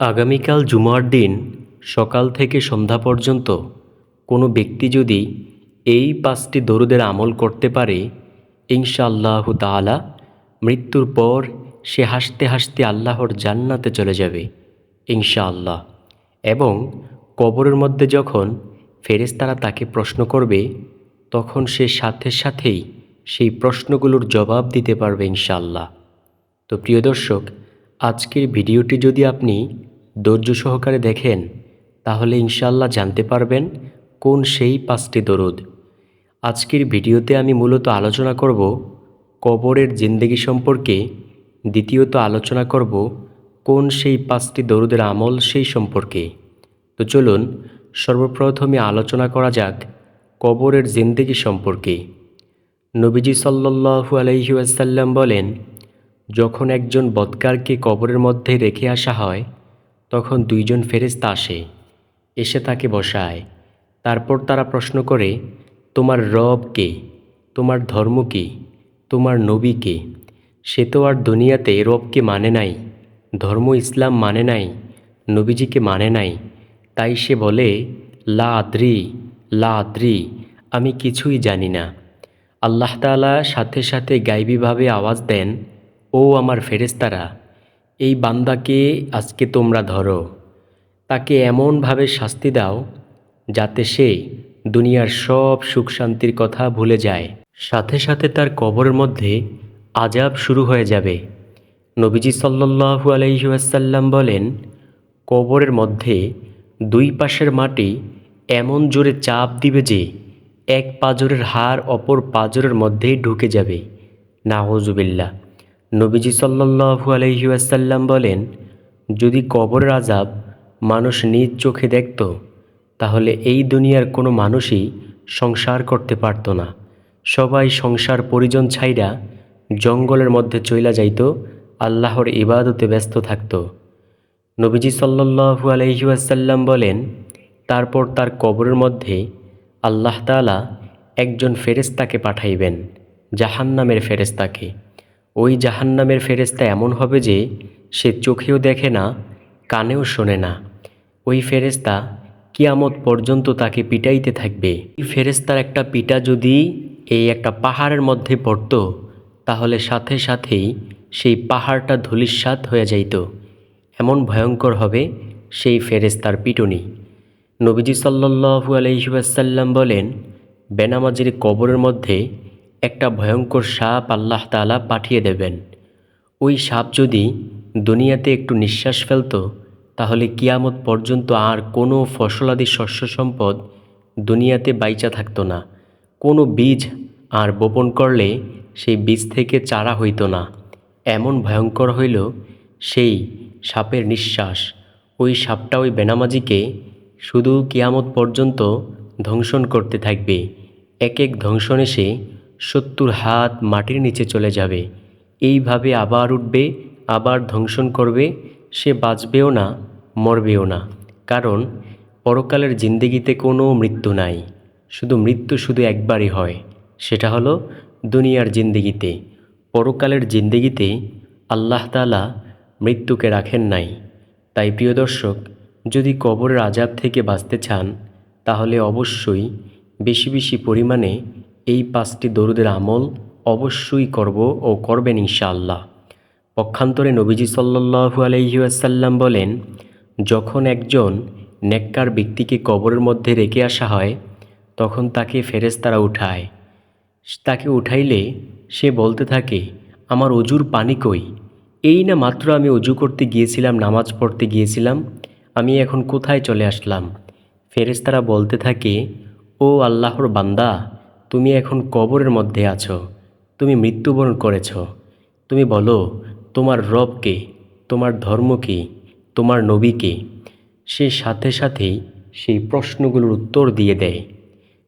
আগামীকাল জুমার দিন সকাল থেকে সন্ধ্যা পর্যন্ত কোনো ব্যক্তি যদি এই পাঁচটি দরুদের আমল করতে পারে, ইনশাআল্লাহ তাআলা মৃত্যুর পর সে হাসতে হাসতে আল্লাহর জান্নাতে চলে যাবে, ইনশাআল্লাহ। এবং কবরের মধ্যে যখন ফেরেশতারা তাকে প্রশ্ন করবে, তখন সে সাথে সাথেই সেই প্রশ্নগুলোর জবাব দিতে পারবে, ইনশাআল্লাহ। তো প্রিয় দর্শক, আজকের ভিডিওটি যদি আপনি ধৈর্য সহকারে দেখেন, তাহলে ইনশাল্লাহ জানতে পারবেন কোন সেই পাঁচটি দরুদ। আজকের ভিডিওতে আমি মূলত আলোচনা করব কবরের জিন্দেগি সম্পর্কে, দ্বিতীয়ত আলোচনা করব কোন সেই পাঁচটি দরুদের আমল সেই সম্পর্কে। তো চলুন, সর্বপ্রথমে আলোচনা করা যাক কবরের জিন্দেগি সম্পর্কে। নবীজি সাল্লাল্লাহু আলাইহি ওয়াসাল্লাম বলেন, যখন একজন বৎকারকে কবরের মধ্যে রেখে আসা হয় তখন দুইজন ফেরেশতা আসে, এসে তাকে বসায়। তারপর তারা প্রশ্ন করে, তোমার রব কে? তোমার ধর্ম কি? তোমার নবী কে? সে তো আর দুনিয়াতে রবকে মানে নাই, ধর্ম ইসলাম মানে নাই, নবীজিকে মানে নাই। তাই সে বলে, লা আদ্রি লা আদ্রি, আমি কিছুই জানি না। আল্লাহ তাআলা সাথে সাথে গাইবীভাবে আওয়াজ দেন, ও আমার ফেরেস্তারা এই বান্দাকে আজকে তোমরা ধরো। তাকে এমনভাবে শাস্তি দাও যাতে সে দুনিয়ার সব সুখ শান্তির কথা ভুলে যায়। সাথে সাথে তার কবরের মধ্যে আজাব শুরু হয়ে যাবে। নবীজি সাল্লাল্লাহু আলাইহি ওয়াসাল্লাম বলেন, কবরের মধ্যে দুই পাশের মাটি এমন জোরে চাপ দিবে যে এক পাজরের হাড় অপর পাজরের মধ্যেই ঢুকে যাবে। নাহজুবিল্লা নবীজি সাল্লাল্লাহু আলাইহি ওয়াসাল্লাম বলেন, যদি কবরের আজাব মানুষ নিজ চোখে দেখত, তাহলে এই দুনিয়ার কোনো মানুষই সংসার করতে পারত না। সবাই সংসার পরিজন ছাইরা জঙ্গলের মধ্যে চইলা যাইত, আল্লাহর ইবাদতে ব্যস্ত থাকত। নবীজি সাল্লাল্লাহু আলাইহি ওয়াসাল্লাম বলেন, তারপর তার কবরের মধ্যে আল্লাহ একজন ফেরেস্তাকে পাঠাইবেন, জাহান্নামের ফেরেস্তাকে ওই জাহান্নামের ফেরেস্তা এমন হবে যে, সে চোখেও দেখে না, কানেও শোনে না। ওই ফেরেস্তা কিয়ামত পর্যন্ত তাকে পিটাইতে থাকবে। এই ফেরেস্তার একটা পিটা যদি এই একটা পাহাড়ের মধ্যে পড়ত, তাহলে সাথে সাথেই সেই পাহাড়টা ধূলিসাৎ হয়ে যাইত। এমন ভয়ঙ্কর হবে সেই ফেরেস্তার পিটুনি। নবীজি সাল্লাল্লাহু আলাইহি ওয়াসাল্লাম বলেন, বেনামাজির কবরের মধ্যে একটা ভয়ঙ্কর সাপ আল্লাহ তালা পাঠিয়ে দেবেন। ওই সাপ যদি দুনিয়াতে একটু নিঃশ্বাস ফেলত, তাহলে কিয়ামত পর্যন্ত আর কোনো ফসলাদি শস্য সম্পদ দুনিয়াতে বাইচা থাকতো না। কোনো বীজ আর বপন করলে সেই বীজ থেকে চারা হইতো না। এমন ভয়ঙ্কর হইল সেই সাপের নিঃশ্বাস। ওই সাপটা ওই বেনামাজিকে শুধু কিয়ামত পর্যন্ত ধ্বংসন করতে থাকবে। এক এক ধ্বংসনে সে সত্তর হাত মাটির নিচে চলে যাবে। এইভাবে আবার উঠবে, আবার ধ্বংসন করবে, সে বাঁচবেও না, মরবেও না। কারণ, পরকালের জিন্দেগিতে কোনো মৃত্যু নাই। শুধু মৃত্যু শুধু একবারই হয়। সেটা হলো দুনিয়ার জিন্দেগিতে। পরকালের জিন্দেগিতে আল্লাহ তালা মৃত্যুকে রাখেন নাই। তাই প্রিয় দর্শক, যদি কবরের আজাব থেকে বাঁচতে চান, তাহলে অবশ্যই বেশি বেশি পরিমাণে এই পাঁচটি দরুদের আমল অবশ্যই করব ও করবেন ইনশাআল্লাহ। পক্ষান্তরে নবীজি সাল্লাল্লাহু আলাইহি ওয়াসাল্লাম বলেন, যখন একজন নেককার ব্যক্তিকে কবরের মধ্যে রেখে আসা হয়, তখন তাকে ফেরেশতারা উঠায়। তাকে উঠাইলে সে বলতে থাকে, আমার অজুর পানি কই? এই না মাত্র আমি অজু করতে গিয়েছিলাম, নামাজ পড়তে গিয়েছিলাম, আমি এখন কোথায় চলে আসলাম? ফেরেশতারা বলতে থাকে, ও আল্লাহর বান্দা তুমি এখন কবরের মধ্যে আছো। তুমি মৃত্যুবরণ করেছ। তুমি বলো, তোমার রবকে তোমার ধর্ম কি? তোমার নবীকে সে সাথে সাথেই সেই প্রশ্নগুলোর উত্তর দিয়ে দেয়।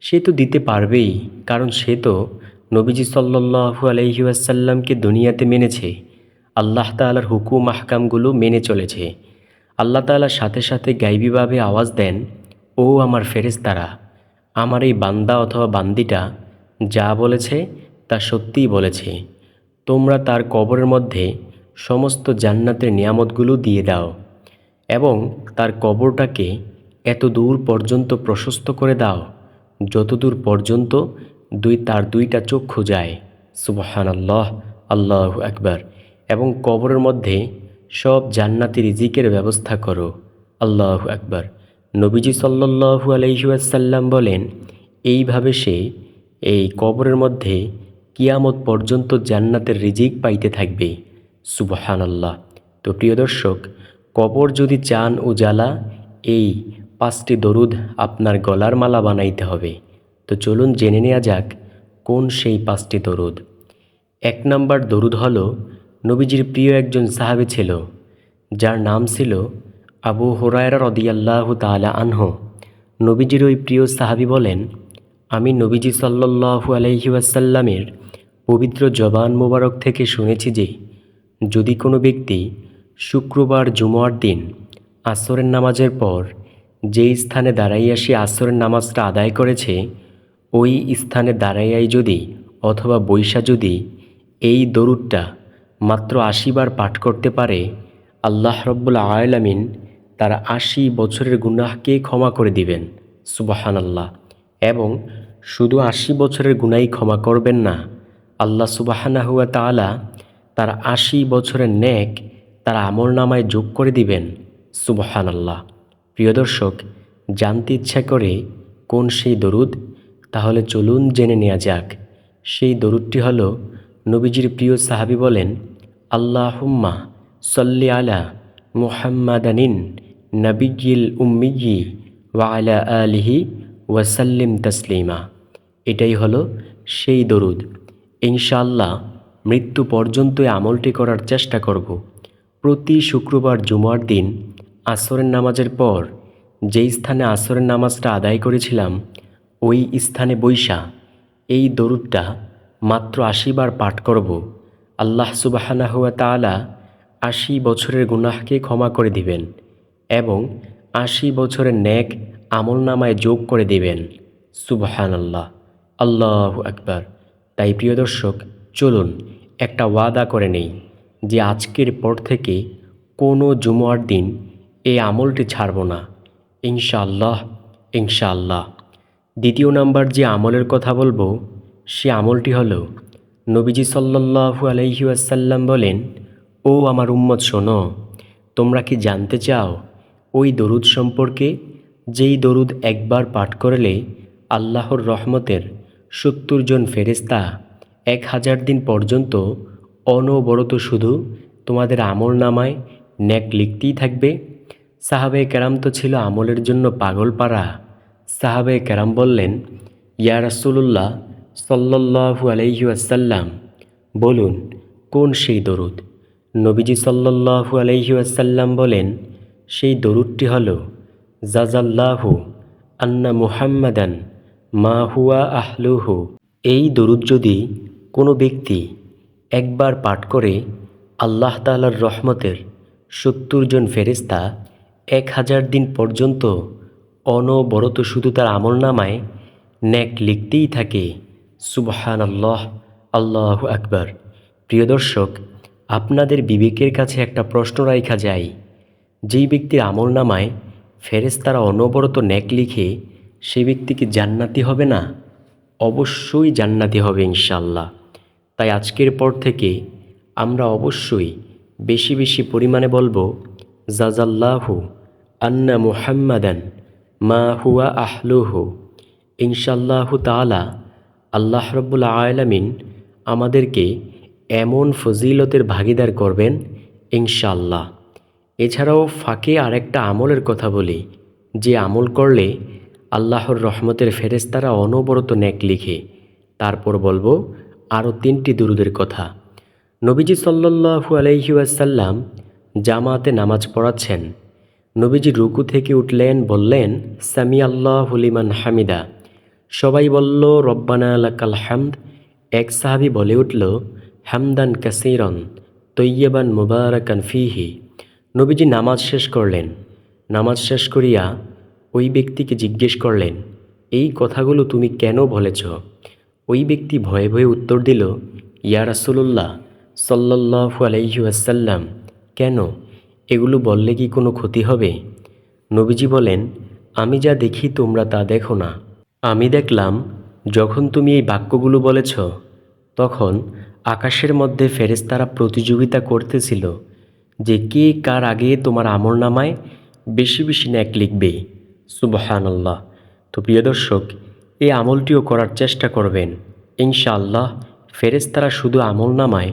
সে তো দিতে পারবেই, কারণ সে তো নবীজি সাল্লাল্লাহু আলাইহি ওয়াসাল্লামকে দুনিয়াতে মেনেছে। আল্লাহ তাআলার হুকুম আহকামগুলো মেনে চলেছে। আল্লাহ তাআলার সাথে সাথে গাইবীভাবে আওয়াজ দেন, ও আমার ফেরেশতারা আমার এই বান্দা অথবা বান্দিটা যা বলেছে, তা সত্যিই বলেছে। তোমরা তার কবরের মধ্যে সমস্ত জান্নাতের নিয়ামতগুলো দিয়ে দাও এবং তার কবরটাকে এত দূর পর্যন্ত প্রশস্ত করে দাও, যতদূর পর্যন্ত দুই তার দুইটা চক্ষু যায়। সুবহান আল্লাহ আল্লাহ একবার এবং কবরের মধ্যে সব জান্নাতি রিজিকের ব্যবস্থা করো। আল্লাহ একবার নবীজি সাল্লাহু আলহিউসাল্লাম বলেন, এইভাবে সে এই কবরের মধ্যে কিয়ামত পর্যন্ত জান্নাতের রিজিক পাইতে থাকবে। সুবহান আল্লাহ তো প্রিয় দর্শক, কবর যদি চান ও জ্বালা, এই পাঁচটি দরুদ আপনার গলার মালা বানাইতে হবে। তো চলুন জেনে নেওয়া যাক কোন সেই পাঁচটি দরুদ। এক নাম্বার দরুদ হল নবীজির প্রিয় একজন সাহাবি ছিল, যার নাম ছিল আবু হোরায়রা রদিয়াল্লাহ তালা আনহ, নবীজির ওই প্রিয় সাহাবি বলেন, আমি নবীজি সাল্লাহু আলহি ওয়াসাল্লামের পবিত্র জবান মোবারক থেকে শুনেছি যে, যদি কোনো ব্যক্তি শুক্রবার জুমার দিন আসরের নামাজের পর যেই স্থানে দাঁড়াইয়া সে আসরের নামাজটা আদায় করেছে, ওই স্থানে দাঁড়াইয়াই যদি অথবা বৈশা যদি এই দরুদটা মাত্র আশিবার পাঠ করতে পারে, আল্লাহ রব্বুল আয়ালামিন তার আশি বছরের গুনাহকে ক্ষমা করে দিবেন সুবাহান আল্লাহ এবং শুধু আশি বছরের গুনাই ক্ষমা করবেন না, আল্লাহ সুবাহানা হুয়া তালা তার আশি বছরের ন্যাক তার আমল নামায় যোগ করে দিবেন সুবহান আল্লাহ প্রিয় দর্শক, জানতে ইচ্ছা করে কোন সেই দরুদ? তাহলে চলুন জেনে নেওয়া যাক। সেই দরুদটি হল নবীজির প্রিয় সাহাবি বলেন আল্লাহ হুম্মা সল্লি আলা মুহাম্মাদানিন নবিগিল উম্মিগি ওয়া আলা আলিহি ওয়াসাল্লিম তসলিমা। এটাই হলো সেই দরুদ। ইনশাআল্লাহ মৃত্যু পর্যন্ত আমলটি করার চেষ্টা করব। প্রতি শুক্রবার জুমার দিন আসরের নামাজের পর যেই স্থানে আসরের নামাজটা আদায় করেছিলাম, ওই স্থানে বৈশা এই দরুদটা মাত্র আশিবার পাঠ করব। আল্লাহ সুবাহানা হুয়া তালা আশি বছরের গুনাহকে ক্ষমা করে দিবেন। এবং আশি বছরের ন্যাক আমল নামায় যোগ করে দেবেন। সুবহান আল্লাহ আল্লাহ আকবার। তাই প্রিয় দর্শক, চলুন একটা ওয়াদা করে নেই যে আজকের পর থেকে কোনো জুমার দিন এই আমলটি ছাড়ব না। ইনশাআল্লাহ ইনশাআল্লাহ। দ্বিতীয় নাম্বার যে আমলের কথা বলব, সে আমলটি হলো, নবীজি সাল্লাহু আলহি আসাল্লাম বলেন, ও আমার উম্মত শোনো, তোমরা কি জানতে চাও ওই দরুদ সম্পর্কে, যেই দরুদ একবার পাঠ করলে আল্লাহর রহমতের সত্তর জন ফেরেস্তা এক হাজার দিন পর্যন্ত অনবরত শুধু তোমাদের আমল নামায় ন্যাক লিখতেই থাকবে। সাহাবে কেরাম তো ছিল আমলের জন্য পাগল পাড়া। সাহাবে কেরাম বললেন, ইয়া রাসুল্লাহ সাল্লাহু আলাইহি আসাল্লাম বলুন কোন সেই দরুদ? নবীজি সাল্লাহু আলাইহি আসাল্লাম বলেন সেই দরুদটি হল জাজাল্লাহু আন্না মুহাম্মাদান মা হুয়া আহলুহু। এই দরুদ যদি কোনো ব্যক্তি একবার পাঠ করে, আল্লাহ তালার রহমতের সত্তর জন ফেরেস্তা এক হাজার দিন পর্যন্ত অনবরত শুধু তার আমল নামায় ন্যাক লিখতেই থাকে সুবহান আল্লাহ আল্লাহ আকবার। প্রিয় দর্শক, আপনাদের বিবেকের কাছে একটা প্রশ্ন রাখা যায় যেই ব্যক্তির আমল নামায় ফেরেস্তারা অনবরত ন্যাক লিখে সেই ব্যক্তি কি জান্নাতি হবে না? অবশ্যই জান্নাতি হবে ইনশাল্লাহ তাই আজকের পর থেকে আমরা অবশ্যই বেশি বেশি পরিমাণে বলব জাজাল্লাহু আন্না মুহাম্মাদান মা হুয়া আহলুহু। ইনশাল্লাহু তালা আল্লাহ রব্বুল আয়ালামিন আমাদেরকে এমন ফজিলতের ভাগিদার করবেন ইনশাল্লাহ এছাড়াও ফাঁকে আরেকটা আমলের কথা বলি, যে আমল করলে আল্লাহর রহমতের ফেরেস্তারা অনবরত ন্যাক লিখে। তারপর বলব, আরও তিনটি দুরুদের কথা। নবীজি সাল্লু আলহি আসাল্লাম জামাতে নামাজ পড়াচ্ছেন। নবীজি রুকু থেকে উঠলেন, বললেন সামি আল্লাহ হুলিমান হামিদা। সবাই বলল, রব্বানা আলাকাল হামদ। এক সাহাবি বলে উঠল, হামদান কাসিরন তৈয়বান মুবারাকান ফিহি। নবীজি নামাজ শেষ করলেন। নামাজ শেষ করিয়া ওই ব্যক্তিকে জিজ্ঞেস করলেন, এই কথাগুলো তুমি কেন বলেছ? ওই ব্যক্তি ভয়ে ভয়ে উত্তর দিল, ইয়া রাসুল্লাহ সাল্লাহু আলাইহি আসাল্লাম কেন? এগুলো বললে কি কোনো ক্ষতি হবে? নবীজি বলেন, আমি যা দেখি তোমরা তা দেখো না। আমি দেখলাম, যখন তুমি এই বাক্যগুলো বলেছ, তখন আকাশের মধ্যে ফেরেস্তারা প্রতিযোগিতা করতেছিল। যে কে কার আগে তোমার আমল নামায়, বেশি বেশি ন্যাক লিখবে। সুবহানাল্লাহ। তো প্রিয় দর্শক, এই আমলটিও করার চেষ্টা করবেন। ইনশাআল্লাহ, ফেরেশতারা শুধু আমল নামায়,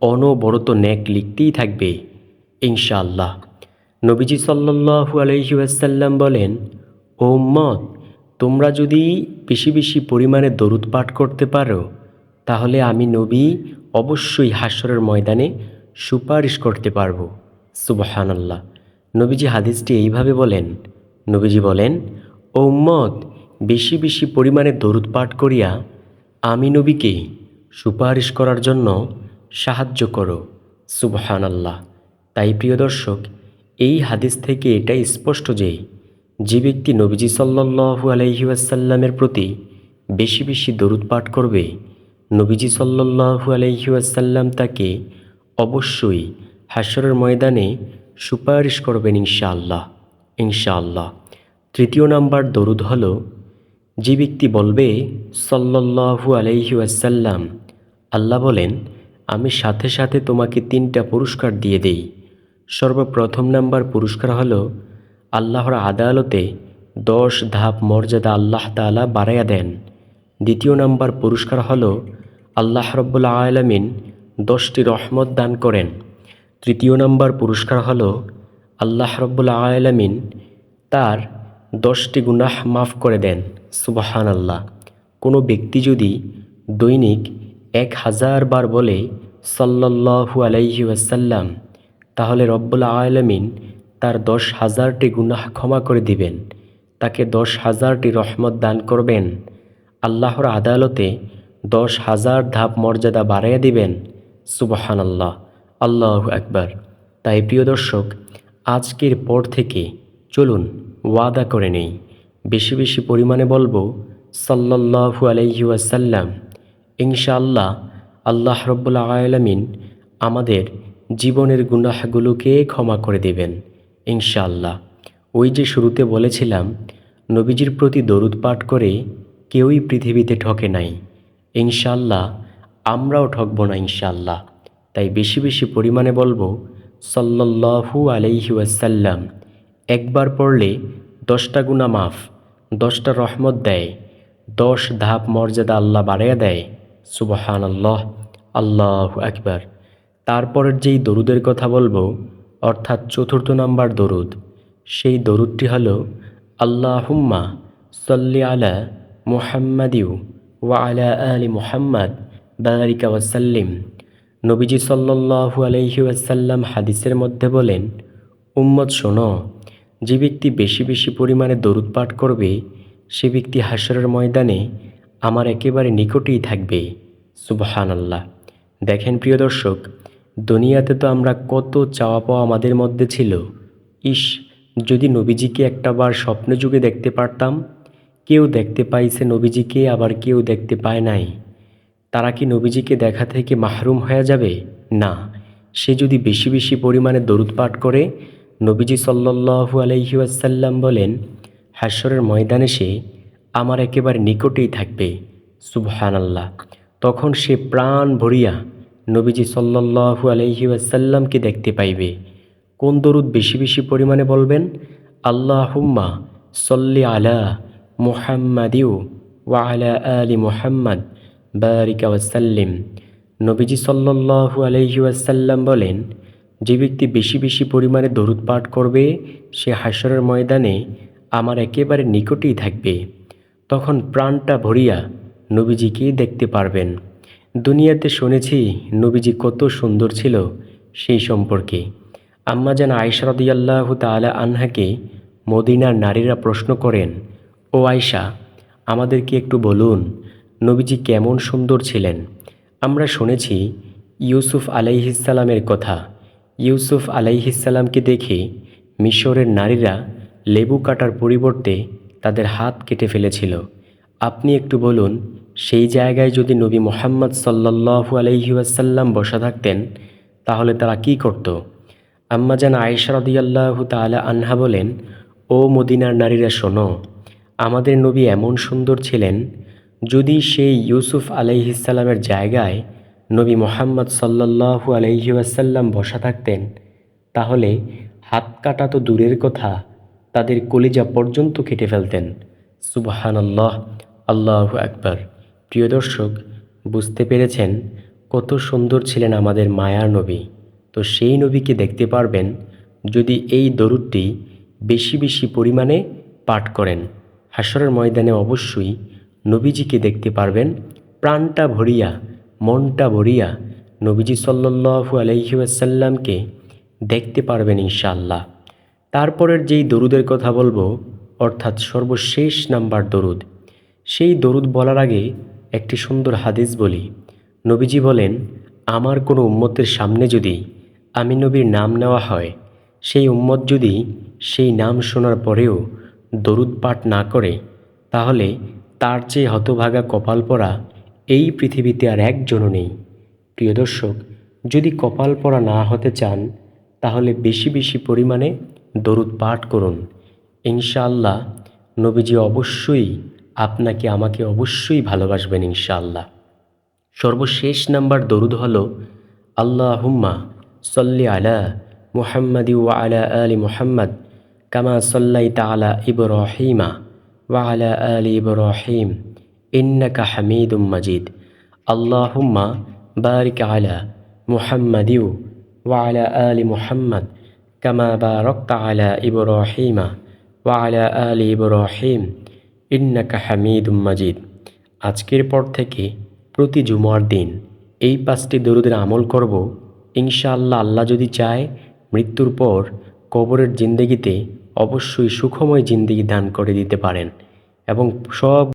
অনবরত ন্যাক লিখতেই থাকবে। ইনশাআল্লাহ। নবীজি সাল্লাল্লাহু আলাইহি ওয়াসাল্লাম বলেন, ও উম্মত, তোমরা যদি বেশি বেশি পরিমাণে দরুদ পাঠ করতে পারো, তাহলে আমি নবী অবশ্যই হাসরের ময়দানে সুপারিশ করতে পারব। সুবহানাল্লাহ। নবীজি হাদিসটি এইভাবে বলেন, নবীজি বলেন, ও উম্মত, বেশি বেশি পরিমাণে দরুদ পাঠ করিয়া আমি নবীকে সুপারিশ করার জন্য সাহায্য করো। সুবহানাল্লাহ। তাই প্রিয় দর্শক, এই হাদিস থেকে এটাই স্পষ্ট যে যে ব্যক্তি নবীজি সাল্লাল্লাহু আলাইহি ওয়াসাল্লামের প্রতি বেশি বেশি দরুদ পাঠ করবে, নবীজি সাল্লাল্লাহু আলাইহি ওয়াসাল্লাম তাকে অবশ্যই হাসরের ময়দানে সুপারিশ করবেন ইনশাআল্লাহ ইনশাআল্লাহ। তৃতীয় নাম্বার দরুদ হল, যে ব্যক্তি বলবে, সল্লাল্লাহু আলাইহি ওয়াসাল্লাম, আল্লাহ বলেন, আমি সাথে সাথে তোমাকে তিনটা পুরস্কার দিয়ে দেই। সর্বপ্রথম নাম্বার পুরস্কার হল, আল্লাহর আদালতে দশ ধাপ মর্যাদা আল্লাহ তাআলা বাড়াইয়া দেন। দ্বিতীয় নাম্বার পুরস্কার হল, আল্লাহ রব্বুল আলমিন দশটি রহমত দান করেন। তৃতীয় নাম্বার পুরস্কার হল আল্লাহ রব্বুল আলমিন তার দশটি গুনাহ মাফ করে দেন সুবাহান আল্লাহ কোনো ব্যক্তি যদি দৈনিক এক হাজার বার বলে সাল্লাল্লাহু আলাইহি ওয়াসাল্লাম, তাহলে রব্বুল আলমিন তার দশ হাজারটি গুনাহ ক্ষমা করে দিবেন। তাকে দশ হাজারটি রহমত দান করবেন। আল্লাহর আদালতে দশ হাজার ধাপ মর্যাদা বাড়াইয়া দিবেন। সুবহান আল্লাহ আল্লাহ একবার তাই প্রিয় দর্শক, আজকের পর থেকে চলুন ওয়াদা করে নেই। বেশি বেশি পরিমাণে বলব, সাল্লাল্লাহু আলাইহি ওয়াসাল্লাম, ইনশাআল্লাহ আল্লাহ রব্বুল আলমিন আমাদের জীবনের গুনাহগুলোকে ক্ষমা করে দেবেন, ইনশাআল্লাহ। ওই যে শুরুতে বলেছিলাম, নবীজির প্রতি দরুদ পাঠ করে কেউই পৃথিবীতে ঠকে নাই, ইনশাআল্লাহ আমরাও ঠকব না ইনশাআল্লাহ। তাই বেশি বেশি পরিমাণে বলব, সাল্লাল্লাহু আলাইহি ওয়াসাল্লাম, একবার পড়লে দশটা গুণা মাফ, দশটা রহমত দেয়, দশ ধাপ মর্যাদা আল্লাহ বাড়াইয়া দেয় সুবহান আল্লাহ আল্লাহ একবার তারপরের যেই দরুদের কথা বলব, অর্থাৎ চতুর্থ নাম্বার দরুদ, সেই দরুদটি হল, আল্লাহুম্মা সল্লি আলা মুহাম্মাদিউ ওয়া আলা আলি মুহাম্মদ বারিকা ওয়াসাল্লিম। নবীজি সাল্লাল্লাহু আলাইহি ওয়াসাল্লাম হাদিসের মধ্যে বলেন, উম্মত শোনো, যে ব্যক্তি বেশি বেশি পরিমাণে দরুদ পাঠ করবে, সে ব্যক্তি হাসরের ময়দানে আমার একেবারে নিকটেই থাকবে। সুবহান আল্লাহ দেখেন প্রিয় দর্শক, দুনিয়াতে তো আমরা কত চাওয়া পাওয়া আমাদের মধ্যে ছিল। ইস, যদি নবীজিকে একটা বার স্বপ্ন যুগে দেখতে পারতাম, কেউ দেখতে পাইছে নবীজিকে, আবার কেউ দেখতে পায় নাই। তারা কি নবীজিকে দেখা থেকে মাহরুম হয়ে যাবে? না। সে যদি বেশি বেশি পরিমাণে দরুদ পাঠ করে, নবীজি সাল্লাল্লাহু আলাইহি ওয়াসাল্লাম বলেন হাস্যরের ময়দানে সে আমার একেবারে নিকটেই থাকবে। সুবহান আল্লাহ তখন সে প্রাণ ভরিয়া নবীজি সাল্লাল্লাহু আলাইহি ওয়াসাল্লামকে দেখতে পাইবে। কোন দরুদ বেশি বেশি পরিমাণে বলবেন? আল্লাহুম্মা সল্লি আলা মুহাম্মাদিউ ওয়া আলা আলি মুহাম্মদ। বারিকা ওয়াসাল্লিম নবীজি সাল্লাল্লাহু আলাইহি ওয়াসাল্লাম বলেন, যে ব্যক্তি বেশি বেশি পরিমাণে দরুদ পাঠ করবে, সে হাসরের ময়দানে আমার একেবারে নিকটেই থাকবে। তখন প্রাণটা ভরিয়া নবীজিকেই দেখতে পারবেন। দুনিয়াতে শুনেছি নবীজি কত সুন্দর ছিল সেই সম্পর্কে। আম্মা যেন আয়সা রদিয়াল্লাহ তালা আনহাকে মদিনার নারীরা প্রশ্ন করেন, ও আয়সা আমাদেরকে একটু বলুন নবীজি কেমন সুন্দর ছিলেন। আমরা শুনেছি, ইউসুফ আলাইহিসালামের কথা। ইউসুফ আলাইহিসাল্লামকে দেখে মিশরের নারীরা লেবু কাটার পরিবর্তে তাদের হাত কেটে ফেলেছিল। আপনি একটু বলুন, সেই জায়গায় যদি নবী মোহাম্মদ সাল্লাল্লাহু আলাইহি ওয়াসাল্লাম বসা থাকতেন, তাহলে তারা কি করত? আম্মাজান আয়েশা রদিয়াল্লাহু তাআলা আনহা বলেন, ও মদিনার নারীরা শোনো, আমাদের নবী এমন সুন্দর ছিলেন যদি সেই ইউসুফ আলাইহিসাল্লামের জায়গায় নবী মোহাম্মদ সাল্লাল্লাহু আলাইহি ওয়াসাল্লাম বসা থাকতেন, তাহলে হাত কাটা তো দূরের কথা, তাদের কলিজা পর্যন্ত কেটে ফেলতেন। সুবহান আল্লাহ আল্লাহ আকবার। প্রিয় দর্শক, বুঝতে পেরেছেন কত সুন্দর ছিলেন আমাদের মায়ার নবী। তো সেই নবীকে দেখতে পারবেন যদি এই দরুদটি বেশি বেশি পরিমাণে পাঠ করেন। হাসরের ময়দানে অবশ্যই নবীজিকে দেখতে পারবেন, প্রাণটা ভরিয়া, মনটা ভরিয়া নবীজি সাল্লাল্লাহু আলাইহি ওয়াসাল্লামকে দেখতে পারবেন ইনশাআল্লাহ। তারপরের যেই দরুদের কথা বলব, অর্থাৎ সর্বশেষ নাম্বার দরুদ, সেই দরুদ বলার আগে একটি সুন্দর হাদিস বলি। নবীজি বলেন, আমার কোনো উম্মতের সামনে যদি আমি নবীর নাম নেওয়া হয়, সেই উম্মত যদি সেই নাম শোনার পরেও দরুদ পাঠ না করে, তাহলে তার চেয়ে হতভাগা কপাল পরা এই পৃথিবীতে আর একজনও নেই। প্রিয় দর্শক, যদি কপাল পরা না হতে চান, তাহলে বেশি বেশি পরিমাণে দরুদ পাঠ করুন। ইনশাআল্লাহ, নবীজি অবশ্যই আপনাকে, আমাকে অবশ্যই ভালোবাসবেন ইনশাআল্লাহ। সর্বশেষ নাম্বার দরুদ হলো আল্লাহ হুম্মা সল্লি আলা মুহাম্মাদি ওয়া আলা আলি মুহাম্মদ, কামা সল্লাই তালা ইব্রাহিমা। ওয়া আলা ইব্রাহিম ইন্নাকা হামিদুম মাজিদ আল্লাহ হুম্মা বারিক আলা মুহাম্মাদিউ ওয়া আলা মুহাম্মদ কামা বারকতা আলা ইব্রাহিমা ওয়া আলা আলি ইব্রাহিম ইন্নাকা হামিদুম মাজিদ আজকের পর থেকে প্রতি জুমার দিন এই পাঁচটি দরুদের আমল করব। ইনশাআল্লাহ আল্লাহ যদি চায় মৃত্যুর পর কবরের জিন্দেগিতে অবশ্যই সুখময় জিন্দিগি দান করে দিতে পারেন এবং সব